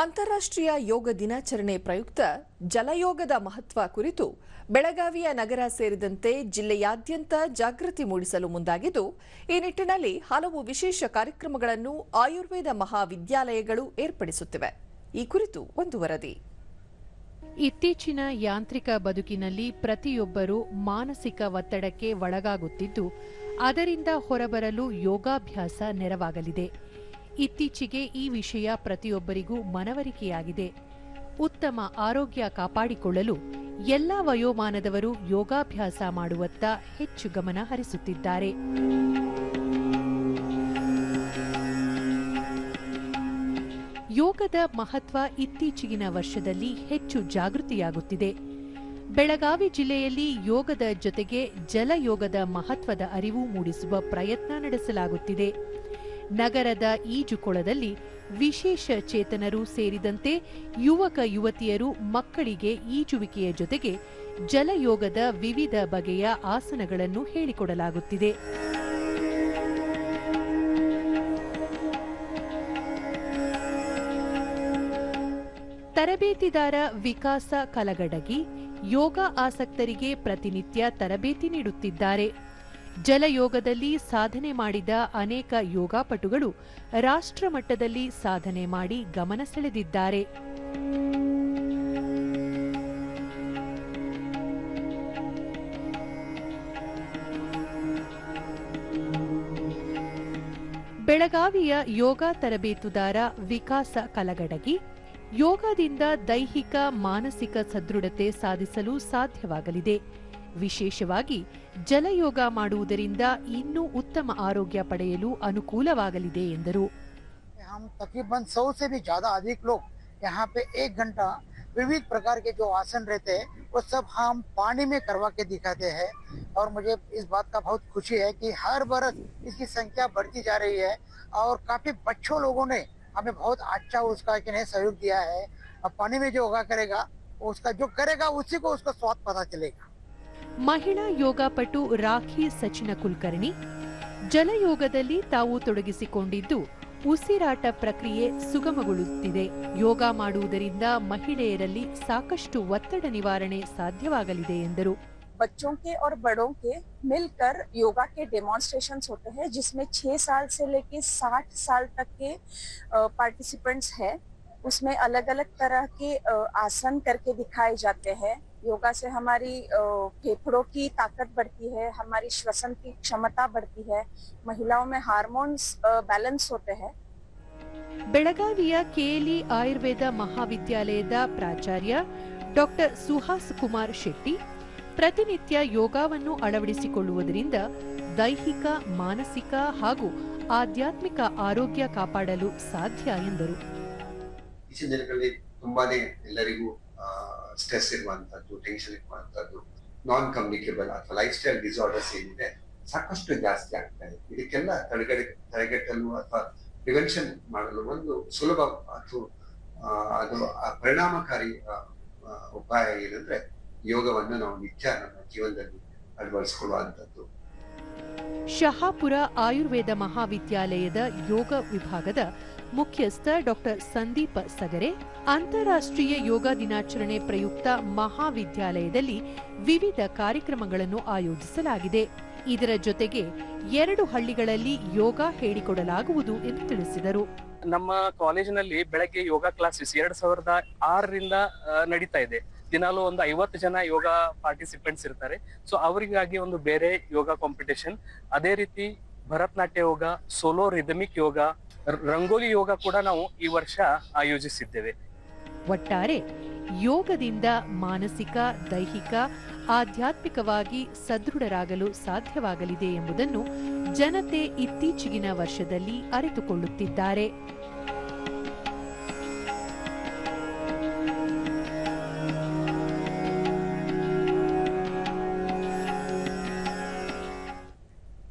ಅಂತಾರಾಷ್ಟ್ರೀಯ ಯೋಗ ದಿನಾಚರಣೆ ಪ್ರಯುಕ್ತ ಜಲಯೋಗದ ಮಹತ್ವ ಕುರಿತು ಬೆಳಗಾವಿಯ ನಗರ ಸೇರಿದಂತೆ ಜಿಲ್ಲೆಯಾದ್ಯಂತ ಜಾಗೃತಿ ಮೂಡಿಸಲು ಮುಂದಾಗಿದ್ದು, ಈ ನಿಟ್ಟಿನಲ್ಲಿ ಹಲವು ವಿಶೇಷ ಕಾರ್ಯಕ್ರಮಗಳನ್ನು ಆಯುರ್ವೇದ ಮಹಾವಿದ್ಯಾಲಯಗಳು ಏರ್ಪಡಿಸುತ್ತಿವೆ. ಈ ಕುರಿತು ಒಂದು ವರದಿ. ಇತ್ತೀಚಿನ ಯಾಂತ್ರಿಕ ಬದುಕಿನಲ್ಲಿ ಪ್ರತಿಯೊಬ್ಬರೂ ಮಾನಸಿಕ ಒತ್ತಡಕ್ಕೆ ಒಳಗಾಗುತ್ತಿದ್ದು, ಅದರಿಂದ ಹೊರಬರಲು ಯೋಗಾಭ್ಯಾಸ ನೆರವಾಗಲಿದೆ. ಇತ್ತೀಚೆಗೆ ಈ ವಿಷಯ ಪ್ರತಿಯೊಬ್ಬರಿಗೂ ಮನವರಿಕೆಯಾಗಿದೆ. ಉತ್ತಮ ಆರೋಗ್ಯ ಕಾಪಾಡಿಕೊಳ್ಳಲು ಎಲ್ಲ ವಯೋಮಾನದವರು ಯೋಗಾಭ್ಯಾಸ ಮಾಡುವತ್ತ ಹೆಚ್ಚು ಗಮನ ಹರಿಸುತ್ತಿದ್ದಾರೆ. ಯೋಗದ ಮಹತ್ವ ಇತ್ತೀಚೆಗಿನ ವರ್ಷದಲ್ಲಿ ಹೆಚ್ಚು ಜಾಗೃತಿಯಾಗುತ್ತಿದೆ. ಬೆಳಗಾವಿ ಜಿಲ್ಲೆಯಲ್ಲಿ ಯೋಗದ ಜೊತೆಗೆ ಜಲಯೋಗದ ಮಹತ್ವದ ಅರಿವು ಮೂಡಿಸುವ ಪ್ರಯತ್ನ ನಡೆಸಲಾಗುತ್ತಿದೆ. ನಗರದ ಈಜುಕೊಳದಲ್ಲಿ ವಿಶೇಷ ಚೇತನರು ಸೇರಿದಂತೆ ಯುವಕ ಯುವತಿಯರು ಮಕ್ಕಳಿಗೆ ಈಜುವಿಕೆಯ ಜೊತೆಗೆ ಜಲಯೋಗದ ವಿವಿಧ ಬಗೆಯ ಆಸನಗಳನ್ನು ಹೇಳಿಕೊಡಲಾಗುತ್ತಿದೆ. ತರಬೇತಿದಾರ ವಿಕಾಸ ಕಲಗಡಗಿ ಯೋಗ ಆಸಕ್ತರಿಗೆ ಪ್ರತಿನಿತ್ಯ ತರಬೇತಿ ನೀಡುತ್ತಿದ್ದಾರೆ. ಜಲಯೋಗದಲ್ಲಿ ಸಾಧನೆ ಮಾಡಿದ ಅನೇಕ ಯೋಗಾಪಟುಗಳು ರಾಷ್ಟ್ರಮಟ್ಟದಲ್ಲಿ ಸಾಧನೆ ಮಾಡಿ ಗಮನ ಸೆಳೆದಿದ್ದಾರೆ. ಬೆಳಗಾವಿಯ ಯೋಗ ತರಬೇತುದಾರ ವಿಕಾಸ ಕಲಗಡಗಿ, ಯೋಗದಿಂದ ದೈಹಿಕ ಮಾನಸಿಕ ಸದೃಢತೆ ಸಾಧಿಸಲು ಸಾಧ್ಯವಾಗಲಿದೆ. ವಿಶೇಷವಾಗಿ ಜಲಯೋಗ ಮಾಡುವುದರಿಂದ ಇನ್ನೂ ಉತ್ತಮ ಆರೋಗ್ಯ ಪಡೆಯಲು ಅನುಕೂಲವಾಗಲಿದೆ ಎಂದರು हम तकरीबन सौ से भी ज्यादा अधिक लोग यहाँ पे एक घंटा विविध प्रकार के जो आसन रहते हैं वो सब हम पानी में करवा के दिखाते हैं और मुझे इस बात का बहुत खुशी है कि हर बरस इसकी संख्या बढ़ती जा रही है और काफी बच्चों लोगों ने हमें बहुत अच्छा उसका कि नहीं सहयोग दिया है अब पानी में जो योगा करेगा उसका जो करेगा उसी को उसका स्वाद पता चलेगा ಮಹಿಳಾ ಯೋಗಪಟು ರಾಖಿ ಸಚಿನ ಕುಲಕರ್ಣಿ ಜಲಯೋಗದಲ್ಲಿ ತಾವು ತೊಡಗಿಸಿಕೊಂಡಿದ್ದು ಉಸಿರಾಟ ಪ್ರಕ್ರಿಯೆ ಸುಗಮಗೊಳ್ಳುತ್ತಿದೆ ಯೋಗ ಮಾಡುವುದರಿಂದ ಮಹಿಳೆಯರಲ್ಲಿ ಸಾಕಷ್ಟು ಒತ್ತಡ ನಿವಾರಣೆ ಸಾಧ್ಯವಾಗಲಿದೆ ಎಂದರು बच्चों के और बड़ों के मिलकर योगा के डेमोन्स्ट्रेशंस होते हैं जिसमें छह साल से लेके साठ साल तक के पार्टिसिपेंट्स हैं उसमें अलग अलग तरह के अ, आसन करके दिखाए जाते हैं योगा से हमारी अ, फेफड़ों की ताकत बढ़ती है हमारी श्वसन की क्षमता बढ़ती है महिलाओं में हार्मोन्स बैलेंस होते हैं ಬೆಳಗಾವಿಯ ಕೆಎಲ್ಇ ಆಯುರ್ವೇದ ಮಹಾವಿದ್ಯಾಲಯದ ಪ್ರಾಚಾರ್ಯ ಡಾಕ್ಟರ್ ಸುಹಾಸ್ ಕುಮಾರ್ ಶೆಟ್ಟಿ ಪ್ರತಿನಿತ್ಯ ಯೋಗವನ್ನು ಅಳವಡಿಸಿಕೊಳ್ಳುವುದರಿಂದ ದೈಹಿಕ ಮಾನಸಿಕ ಹಾಗೂ ಆಧ್ಯಾತ್ಮಿಕ ಆರೋಗ್ಯ ಕಾಪಾಡಲು ಸಾಧ್ಯ ಎಂದರು ಇತ್ತೀಚಿನ ದಿನಗಳಲ್ಲಿ ತುಂಬಾನೇ ಎಲ್ಲರಿಗೂ ಸ್ಟ್ರೆಸ್ ಇರುವಂಥದ್ದು ಟೆನ್ಷನ್ ಇರುವಂಥದ್ದು ನಾನ್ ಕಮ್ಯುನಿಕೇಬಲ್ ಅಥವಾ ಲೈಫ್ ಸ್ಟೈಲ್ ಡಿಸಾರ್ಡರ್ಸ್ ಏನಿದೆ, ಸಾಕಷ್ಟು ಜಾಸ್ತಿ ಆಗ್ತಾ ಇದೆ. ಇದಕ್ಕೆಲ್ಲ ತಡೆಗಡೆ, ತಡೆಗಟ್ಟಲು ಅಥವಾ ಪ್ರಿವೆನ್ಷನ್ ಮಾಡಲು ಒಂದು ಸುಲಭ ಅಥವಾ ಅದು ಪರಿಣಾಮಕಾರಿ ಉಪಾಯ ಏನಂದ್ರೆ ಯೋಗವನ್ನು ನಾವು ನಿತ್ಯ ನಮ್ಮ ಜೀವನದಲ್ಲಿ ಅಳವಡಿಸಿಕೊಳ್ಳುವಂಥದ್ದು. ಶಹಾಪುರ ಆಯುರ್ವೇದ ಮಹಾವಿದ್ಯಾಲಯದ ಯೋಗ ವಿಭಾಗದ ಮುಖ್ಯಸ್ಥ ಡಾಕ್ಟರ್ ಸಂದೀಪ ಸಗರೆ, ಅಂತಾರಾಷ್ಟ್ರೀಯ ಯೋಗ ದಿನಾಚರಣೆ ಪ್ರಯುಕ್ತ ಮಹಾವಿದ್ಯಾಲಯದಲ್ಲಿ ವಿವಿಧ ಕಾರ್ಯಕ್ರಮಗಳನ್ನು ಆಯೋಜಿಸಲಾಗಿದೆ. ಇದರ ಜೊತೆಗೆ ಎರಡು ಹಳ್ಳಿಗಳಲ್ಲಿ ಯೋಗ ಹೇಳಿಕೊಡಲಾಗುವುದು ಎಂದು ತಿಳಿಸಿದರು. ನಮ್ಮ ಕಾಲೇಜಿನಲ್ಲಿ ಬೆಳಗ್ಗೆ ಯೋಗ ಕ್ಲಾಸಸ್ ಎರಡ್ ಸಾವಿರದ ಆರರಿಂದ ನಡೀತಾ ಇದೆ. ದಿನಾಲೂ ಒಂದು ಐವತ್ತು ಜನ ಯೋಗ ಪಾರ್ಟಿಸಿಪೆಂಟ್ಸ್ ಇರ್ತಾರೆ. ಸೊ ಅವರಿಗಾಗಿ ಒಂದು ಬೇರೆ ಯೋಗ ಕಾಂಪಿಟೇಷನ್ ಅದೇ ರೀತಿ ಭರತನಾಟ್ಯ ಯೋಗ ಸೋಲೋ ರಿದಮಿಕ್ ಯೋಗ ರಂಗೋಲಿ ಯೋಗ ಕೂಡ ನಾವು ಈ ವರ್ಷ ಆಯೋಜಿಸಿದ್ದೇವೆ. ಒಟ್ಟಾರೆ ಯೋಗದಿಂದ ಮಾನಸಿಕ, ದೈಹಿಕ, ಆಧ್ಯಾತ್ಮಿಕವಾಗಿ ಸದೃಢರಾಗಲು ಸಾಧ್ಯವಾಗಲಿದೆ ಎಂಬುದನ್ನು ಜನತೆ ಇತ್ತೀಚೆಗಿನ ವರ್ಷದಲ್ಲಿ ಅರಿತುಕೊಳ್ಳುತ್ತಿದ್ದಾರೆ.